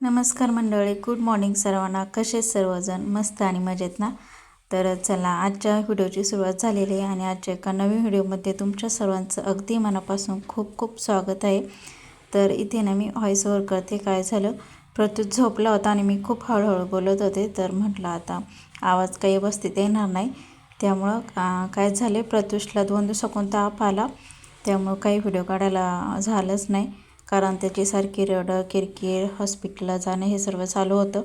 नमस्कार मंडळी good morning सर्वांना. कसे सर्वजण? मस्त आणि मजेत ना? तर चला आजच्या व्हिडिओची सुरुवात झालेली आहे आणि आजच्या एका नवीन व्हिडिओमध्ये तुमच्या सर्वांचं अगदी मनापासून खूप खूप स्वागत आहे. तर इथे ना मी व्हॉइस ओव्हर करते. काय झालं? प्रत्युत झोपला होता आणि मी खूप हळूहळू बोलत होते. तर म्हटलं आता आवाज काही व्यवस्थित येणार नाही. त्यामुळं काय झाले? प्रत्युषला दोन दिवसाकडून ताप आला. त्यामुळं काही व्हिडिओ काढायला झालंच नाही. कारण त्याची सारखी रडं किरकिर हॉस्पिटलला जाणं हे सर्व चालू होतं.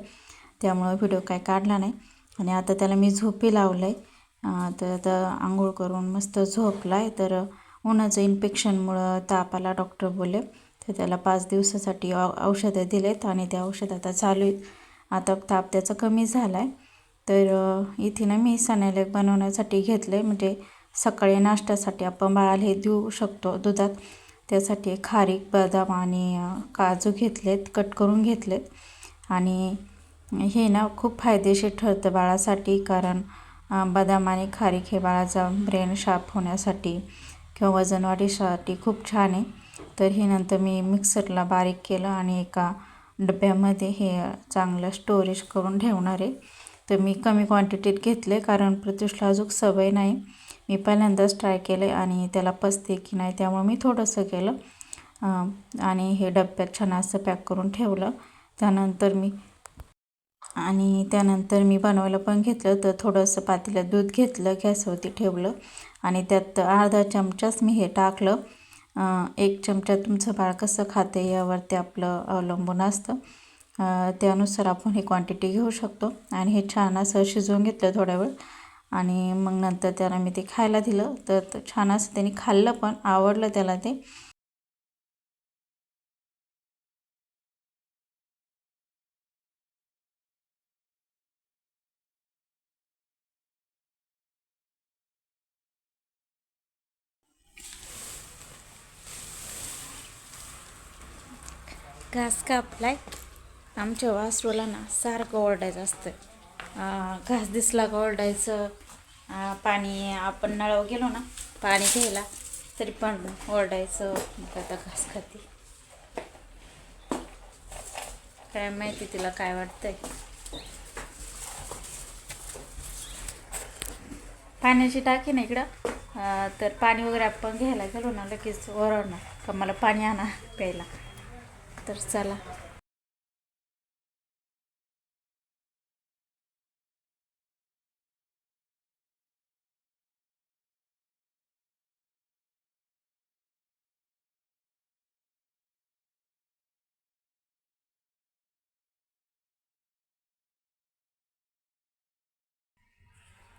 त्यामुळं व्हिडिओ काय काढला नाही. आणि आता त्याला मी झोपी लावलं आहे तर आता आंघोळ करून मस्त झोपला आहे तर उन्हाचं इन्फेक्शनमुळं ताप आला डॉक्टर बोलले तर त्याला पाच दिवसासाठी औ औषधं दिलेत आणि त्या औषध आता चालू आहेत. आता ताप त्याचा कमी झाला आहे तर इथे ना मी सनेलेक बनवण्यासाठी घेतलं आहे म्हणजे सकाळी नाश्त्यासाठी आपण बाळाला हे देऊ शकतो दुधात. त्यासाठी खारीक बदाम आणि काजू घेतलेत कट करून घेतलेत. आणि हे ना खूप फायदेशीर ठरतं बाळासाठी कारण बदाम आणि खारीक हे बाळाचा ब्रेन शार्प होण्यासाठी किंवा वजन वाढीसाठी खूप छान आहे. तर हे नंतर मी मिक्सरला बारीक केलं आणि एका डब्यामध्ये हे चांगलं स्टोरेज करून ठेवणार आहे. तर मी कमी क्वांटिटीत घेतले कारण प्रत्युषला अजून सवय नाही. मी पहिल्यांदाच ट्राय केले आणि त्याला पचते की नाही त्यामुळे मी थोडंसं केलं. आणि हे डब्यात छान असं पॅक करून ठेवलं. त्यानंतर मी आणि त्यानंतर मी बनवायला पण घेतलं तर थोडंसं पातीला दूध घेतलं गॅसवरती ठेवलं आणि त्यात अर्धा चमचाच मी हे टाकलं. एक चमचा तुमचं बाळ कसं खाते यावरती आपलं अवलंबून असतं. त्यानुसार आपण ही क्वांटिटी घेऊ शकतो. आणि हे छान असं शिजवून घेतलं थोड्या वेळ. आणि मग नंतर त्याला मी ते खायला दिलं. तर छान असं त्यांनी खाल्लं पण आवडलं त्याला ते. घास कापलाय. आमच्या वासरूला ना सारखं ओरडायचं असतं. घास दिसला का ओरडायचं पाणी आपण नळावर गेलो ना पाणी घ्यायला तरी पण ओरडायचं मग आता घास खाते. काय माहिती तिला काय वाटतंय. पाण्याची टाकी ना इकडं तर पाणी वगैरे आपण घ्यायला गेलो ना लगेच ओरडणार का मला पाणी आणा प्यायला. तर चला.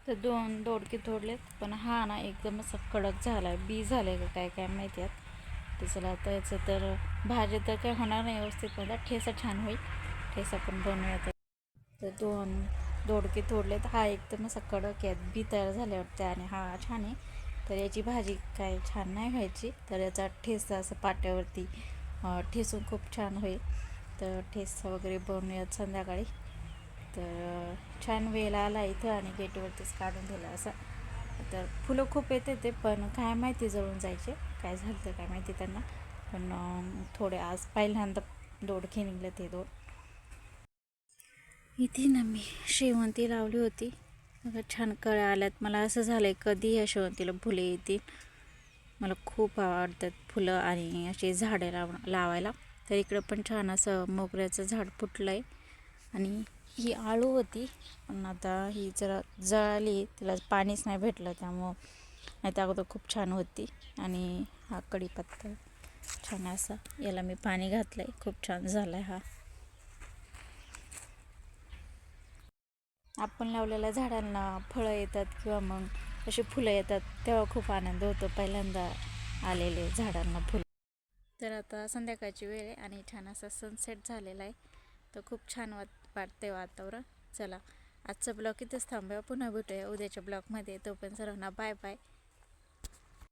तर दोन दोडके तोडलेत पण हा ना एकदम असा कडक झाला आहे बी झालं आहे का काय काय माहिती आहेत तर चला आता याचं तर भाजी तर काय होणार नाही व्यवस्थित पण ठेसा छान होईल. ठेसा पण बनवूया तर दोन दोडके तोडलेत. हा एकदम असा कडक आहेत बी तयार झाले वाटते आणि हा छान आहे. तर याची भाजी काय छान नाही व्हायची. तर याचा ठेसा असं पाट्यावरती ठेसून खूप छान होईल. तर ठेसा वगैरे बनवूयात संध्याकाळी. तर छान वेळ आला इथं आणि गेटवरतीच काढून दिला असं. तर फुलं खूप येते ते पण काय माहिती जळून जायचे काय झालं तर काय माहिती त्यांना. पण थोडे आज पहिल्यांदा दोडके निघले ते दोन. इथे ना मी शेवंती लावली होती. छान कळ्या आल्यात. मला असं झालं आहे कधी या शेवंतीला फुले येतील? मला खूप आवडतात फुलं आणि असे झाडे लाव लावायला. तर इकडं पण छान असं मोगऱ्याचं झाड फुटलं आहे आणि ही आळू होती. पण आता ही जरा जळाली तिला पाणीच नाही भेटलं त्यामुळं नाही त्या अगोदर खूप छान होती. आणि हा कढीपत्ता छान असा याला मी पाणी घातलं आहे खूप छान झाला आहे हा. आपण लावलेल्या झाडांना फळं येतात किंवा मग अशी फुलं येतात तेव्हा खूप आनंद होतो. पहिल्यांदा आलेले झाडांना फुलं. तर आता संध्याकाळची वेळ आहे आणि छान असा सनसेट झालेला आहे. तर खूप छान वाट वाटते वातावरण. चला आजचं ब्लॉग इथंच थांबूया. पुन्हा भेटूया उद्याच्या ब्लॉगमध्ये. तो पण सर्वांना बाय बाय.